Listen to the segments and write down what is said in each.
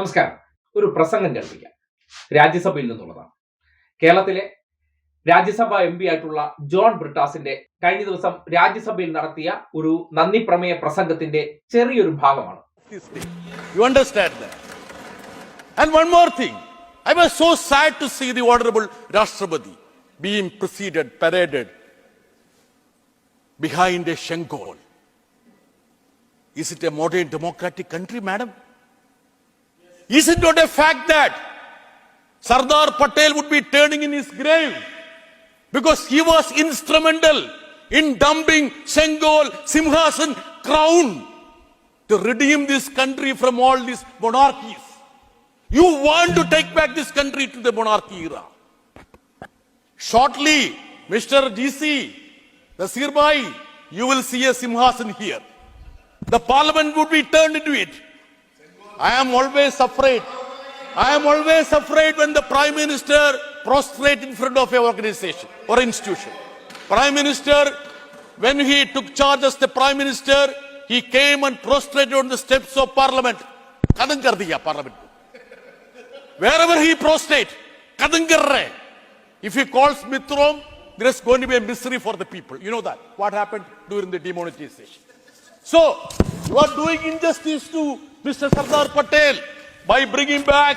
നമസ്കാരം. ഒരു പ്രസംഗം കേൾപ്പിക്കാം. രാജ്യസഭയിൽ നിന്നുള്ളതാണ്. കേരളത്തിലെ രാജ്യസഭ എം പി ആയിട്ടുള്ള ജോൺ ബ്രിട്ടാസിന്റെ കഴിഞ്ഞ ദിവസം രാജ്യസഭയിൽ നടത്തിയ ഒരു നന്ദി പ്രമേയ പ്രസംഗത്തിന്റെ ചെറിയൊരു ഭാഗമാണ്. രാഷ്ട്രപതി behind a Sengol is it a modern democratic country madam Is it not a fact that Sardar Patel would be turning in his grave because he was instrumental in dumping Sengol, Simhasan, crown to redeem this country from all these monarchies. You want to take back this country to the monarchy era. Shortly, Mr. GC, the Sirbai, you will see a Simhasan here. The parliament would be turned into it. I am always afraid. I am always afraid when the prime minister prostrate in front of a organization or institution. Prime minister, when he took charge as the prime minister, he came and prostrated on the steps of parliament. Kadam kar diya parliament. Wherever he prostrate, kadam kar. If he calls Mitrom, there is going to be a misery for the people. You know that. What happened during the demonetization. So, you are doing injustice to Mr. Sardar Patel by bringing back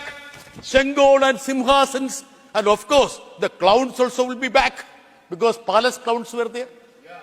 Shengol and Simhasans. And of course, the clowns also will be back because palace clowns were there.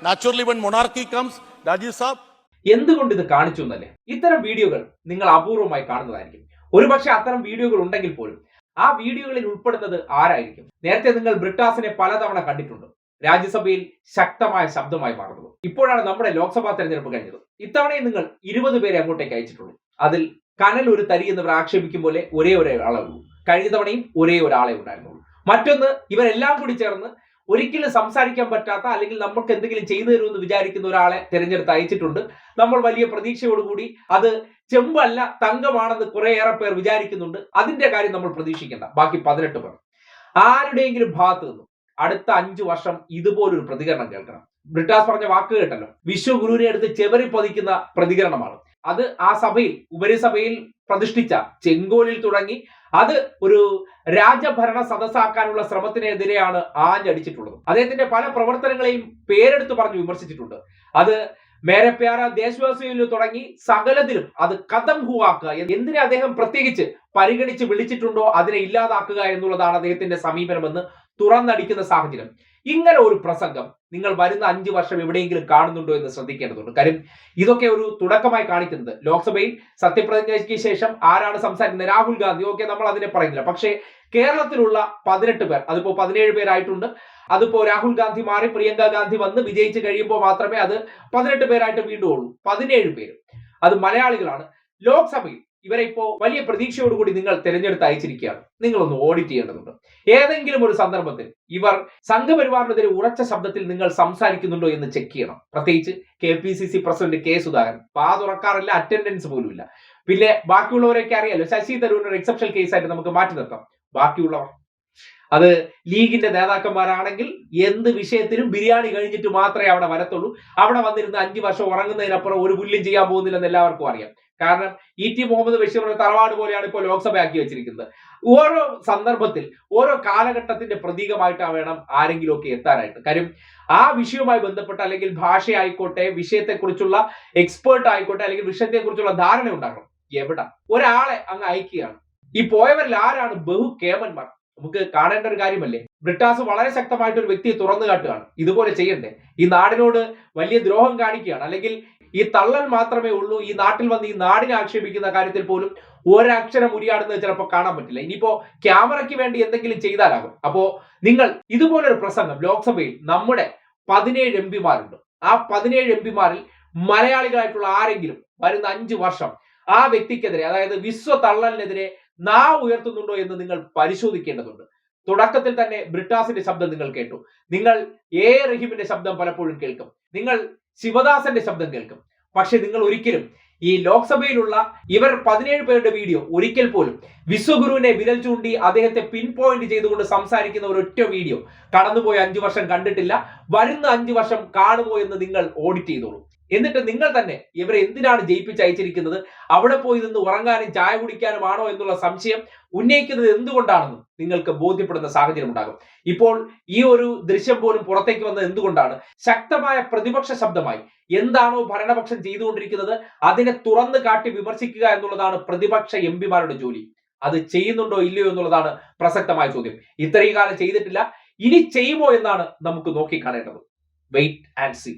Naturally, when monarchy comes, Rajiv Saab, എന്തുകൊണ്ട് ഇത് കാണിച്ചു എന്നല്ലേ ഇത്തരം വീഡിയോകൾ നിങ്ങൾ അപൂർവമായി കാണുന്നതായിരിക്കും ഒരുപക്ഷെ അത്തരം വീഡിയോകൾ ഉണ്ടെങ്കിൽ പോലും ആ വീഡിയോകളിൽ ഉൾപ്പെടുന്നത് ആരായിരിക്കും നേരത്തെ നിങ്ങൾ ബ്രിട്ടാസിനെ പലതവണ കണ്ടിട്ടുണ്ട് രാജ്യസഭയിൽ ശക്തമായ ശബ്ദമായി മാറുന്നത്. ഇപ്പോഴാണ് നമ്മുടെ ലോക്സഭാ തെരഞ്ഞെടുപ്പ് കഴിഞ്ഞത്. ഇത്തവണയും നിങ്ങൾ ഇരുപത് പേരെ അങ്ങോട്ടേക്ക് അയച്ചിട്ടുള്ളൂ. അതിൽ കനൽ ഒരു തരി എന്നിവർ ആക്ഷേപിക്കും പോലെ ഒരേ ഒരേ ആളേ ഉള്ളൂ. കഴിഞ്ഞ തവണയും ഒരേ ഒരാളെ ഉണ്ടായിരുന്നുള്ളൂ. മറ്റൊന്ന് ഇവരെല്ലാം കൂടി ചേർന്ന് ഒരിക്കലും സംസാരിക്കാൻ പറ്റാത്ത അല്ലെങ്കിൽ നമുക്ക് എന്തെങ്കിലും ചെയ്തു തരുമെന്ന് വിചാരിക്കുന്ന ഒരാളെ തിരഞ്ഞെടുത്ത് അയച്ചിട്ടുണ്ട്. നമ്മൾ വലിയ പ്രതീക്ഷയോടുകൂടി അത് ചെമ്പല്ല തങ്കമാണെന്ന് കുറേയേറെ പേർ വിചാരിക്കുന്നുണ്ട്. അതിന്റെ കാര്യം നമ്മൾ പ്രതീക്ഷിക്കേണ്ട. ബാക്കി പതിനെട്ട് പേർ. ആരുടെയെങ്കിലും ഭാഗത്ത് നിന്നും അടുത്ത അഞ്ചു വർഷം ഇതുപോലൊരു പ്രതികരണം കേൾക്കണം. ബ്രിട്ടാസ് പറഞ്ഞ വാക്ക് കേട്ടല്ലോ. വിശ്വഗുരുവിനെ എടുത്ത് ചെവറി പതിക്കുന്ന പ്രതികരണമാണ്. അത് ആ സഭയിൽ ഉപരിസഭയിൽ പ്രതിഷ്ഠിച്ച ചെങ്കോലിൽ തുടങ്ങി അത് ഒരു രാജഭരണ സദസ്സാക്കാനുള്ള ശ്രമത്തിനെതിരെയാണ് ആഞ്ഞടിച്ചിട്ടുള്ളത്. അദ്ദേഹത്തിന്റെ പല പ്രവർത്തനങ്ങളെയും പേരെടുത്ത് പറഞ്ഞ് വിമർശിച്ചിട്ടുണ്ട്. അത് മേരെ ദേശവാസിയിൽ തുടങ്ങി സകലത്തിലും അത് കഥം ഹുവാക്കുക എന്തിനെ അദ്ദേഹം പ്രത്യേകിച്ച് പരിഗണിച്ച് വിളിച്ചിട്ടുണ്ടോ അതിനെ ഇല്ലാതാക്കുക എന്നുള്ളതാണ് അദ്ദേഹത്തിന്റെ സമീപനമെന്ന് തുറന്നടിക്കുന്ന സാഹചര്യം. ഇങ്ങനെ ഒരു പ്രസംഗം നിങ്ങൾ വരുന്ന അഞ്ചു വർഷം എവിടെയെങ്കിലും കാണുന്നുണ്ടോ എന്ന് ശ്രദ്ധിക്കേണ്ടതുണ്ട്. കാര്യം ഇതൊക്കെ ഒരു തുടക്കമായി കാണിക്കുന്നത്. ലോക്സഭയിൽ സത്യപ്രതിജ്ഞയ്ക്ക് ശേഷം ആരാണ് സംസാരിക്കുന്നത്? രാഹുൽ ഗാന്ധി. ഓക്കെ നമ്മൾ അതിനെ പറയുന്നില്ല. പക്ഷേ കേരളത്തിലുള്ള പതിനെട്ട് പേർ അതിപ്പോ പതിനേഴ് പേരായിട്ടുണ്ട്. അതിപ്പോ രാഹുൽ ഗാന്ധി മാറി പ്രിയങ്ക ഗാന്ധി വന്ന് വിജയിച്ച് കഴിയുമ്പോൾ മാത്രമേ അത് പതിനെട്ട് പേരായിട്ട് വീണ്ടും ഉള്ളൂ. പതിനേഴ് പേര്. അത് മലയാളികളാണ്. ലോക്സഭയിൽ ഇവരെ ഇപ്പോ വലിയ പ്രതീക്ഷയോടുകൂടി നിങ്ങൾ തിരഞ്ഞെടുത്ത് അയച്ചിരിക്കുകയാണ് നിങ്ങളൊന്ന് ഓഡിറ്റ് ചെയ്യേണ്ടതുണ്ട്. ഏതെങ്കിലും ഒരു സന്ദർഭത്തിൽ ഇവർ സംഘപരിവാറിനെതിരെ ഉറച്ച ശബ്ദത്തിൽ നിങ്ങൾ സംസാരിക്കുന്നുണ്ടോ എന്ന് ചെക്ക് ചെയ്യണം. പ്രത്യേകിച്ച് K P C C president K Sudhakaran. പാ തുറക്കാറില്ല അറ്റൻഡൻസ് പോലും ഇല്ല പിന്നെ ബാക്കിയുള്ളവരൊക്കെ അറിയാലോ ശശി തരൂരിന് ഒരു എക്സെപ്ഷണൽ കേസായിട്ട് നമുക്ക് മാറ്റി നിർത്താം. ബാക്കിയുള്ളവർ അത് ലീഗിന്റെ നേതാക്കന്മാരാണെങ്കിൽ എന്ത് വിഷയത്തിലും ബിരിയാണി കഴിഞ്ഞിട്ട് മാത്രമേ അവിടെ വരത്തുള്ളൂ. അവിടെ വന്നിരുന്ന അഞ്ചു വർഷം ഉറങ്ങുന്നതിനപ്പുറം ഒരു പുല്ലും ചെയ്യാൻ പോകുന്നില്ലെന്ന് എല്ലാവർക്കും അറിയാം. കാരണം ഇ ടി മുഹമ്മദ് ബഷീറിന്റെ തറവാട് പോലെയാണ് ഇപ്പോൾ ലോക്സഭ ആക്കി വെച്ചിരിക്കുന്നത്. ഓരോ സന്ദർഭത്തിൽ ഓരോ കാലഘട്ടത്തിന്റെ പ്രതീകമായിട്ടാണ് വേണം ആരെങ്കിലുമൊക്കെ എത്താനായിട്ട്. കാര്യം ആ വിഷയവുമായി ബന്ധപ്പെട്ട അല്ലെങ്കിൽ ഭാഷയായിക്കോട്ടെ വിഷയത്തെക്കുറിച്ചുള്ള എക്സ്പേർട്ട് ആയിക്കോട്ടെ അല്ലെങ്കിൽ വിഷയത്തെക്കുറിച്ചുള്ള ധാരണ ഉണ്ടാക്കണം എവിടെ? ഒരാളെ അങ്ങ് അയക്കുകയാണ്. ഈ പോയവരിൽ ആരാണ് ബഹു കേമന്മാർ നമുക്ക് കാണേണ്ട ഒരു കാര്യമല്ലേ? ബ്രിട്ടാസ് വളരെ ശക്തമായിട്ട് ഒരു വ്യക്തിയെ തുറന്നു കാട്ടുകയാണ്. ഇതുപോലെ ചെയ്യണ്ടേ? ഈ നാടിനോട് വലിയ ദ്രോഹം കാണിക്കുകയാണ്. അല്ലെങ്കിൽ ഈ തള്ളൽ മാത്രമേ ഉള്ളൂ ഈ നാട്ടിൽ വന്ന് ഈ നാടിനെ ആക്ഷേപിക്കുന്ന കാര്യത്തിൽ പോലും ഒരക്ഷരം ഉരിയാടുന്നത് ചിലപ്പോൾ കാണാൻ പറ്റില്ല. ഇനിയിപ്പോ ക്യാമറയ്ക്ക് വേണ്ടി എന്തെങ്കിലും ചെയ്താലാകും. അപ്പോ നിങ്ങൾ ഇതുപോലൊരു പ്രസംഗം ലോക്സഭയിൽ നമ്മുടെ പതിനേഴ് എം പിമാരുണ്ട്. ആ പതിനേഴ് എം പിമാരിൽ മലയാളികളായിട്ടുള്ള ആരെങ്കിലും വരുന്ന അഞ്ചു വർഷം ആ വ്യക്തിക്കെതിരെ അതായത് വിശ്വ തള്ളലിനെതിരെ നാ ഉയർത്തുന്നുണ്ടോ എന്ന് നിങ്ങൾ പരിശോധിക്കേണ്ടതുണ്ട്. തുടക്കത്തിൽ തന്നെ ബ്രിട്ടാസിന്റെ ശബ്ദം നിങ്ങൾ കേട്ടു. നിങ്ങൾ എ. റഹീമിന്റെ ശബ്ദം പലപ്പോഴും കേൾക്കും. നിങ്ങൾ ശിവദാസന്റെ ശബ്ദം കേൾക്കും. പക്ഷെ നിങ്ങൾ ഒരിക്കലും ഈ ലോക്സഭയിലുള്ള ഇവർ പതിനേഴ് പേരുടെ വീഡിയോ ഒരിക്കൽ പോലും വിശ്വഗുരുവിനെ വിരൽ ചൂണ്ടി അദ്ദേഹത്തെ പിൻ പോയിന്റ് ചെയ്തുകൊണ്ട് സംസാരിക്കുന്ന ഒരൊറ്റ വീഡിയോ കടന്നുപോയ അഞ്ചു വർഷം കണ്ടിട്ടില്ല. വരുന്ന അഞ്ചു വർഷം കാണുമോ എന്ന് നിങ്ങൾ ഓഡിറ്റ് ചെയ്തോളൂ. എന്നിട്ട് നിങ്ങൾ തന്നെ ഇവരെ എന്തിനാണ് ജയിപ്പിച്ച് അയച്ചിരിക്കുന്നത്? അവിടെ പോയി നിന്ന് ഉറങ്ങാനും ചായ കുടിക്കാനുമാണോ എന്നുള്ള സംശയം ഉന്നയിക്കുന്നത് എന്തുകൊണ്ടാണെന്നും നിങ്ങൾക്ക് ബോധ്യപ്പെടുന്ന സാഹചര്യം ഉണ്ടാകും. ഇപ്പോൾ ഈ ഒരു ദൃശ്യം പോലും പുറത്തേക്ക് വന്നത് എന്തുകൊണ്ടാണ്? ശക്തമായ പ്രതിപക്ഷ ശബ്ദമായി എന്താണോ ഭരണപക്ഷം ചെയ്തുകൊണ്ടിരിക്കുന്നത്? അതിനെ തുറന്നു കാട്ടി വിമർശിക്കുക എന്നുള്ളതാണ് പ്രതിപക്ഷ എം പിമാരുടെ ജോലി. അത് ചെയ്യുന്നുണ്ടോ ഇല്ലയോ എന്നുള്ളതാണ് പ്രസക്തമായ ചോദ്യം. ഇത്രയും കാലം ചെയ്തിട്ടില്ല. ഇനി ചെയ്യുമോ എന്നാണ് നമുക്ക് നോക്കിക്കാണേണ്ടത്. Wait and see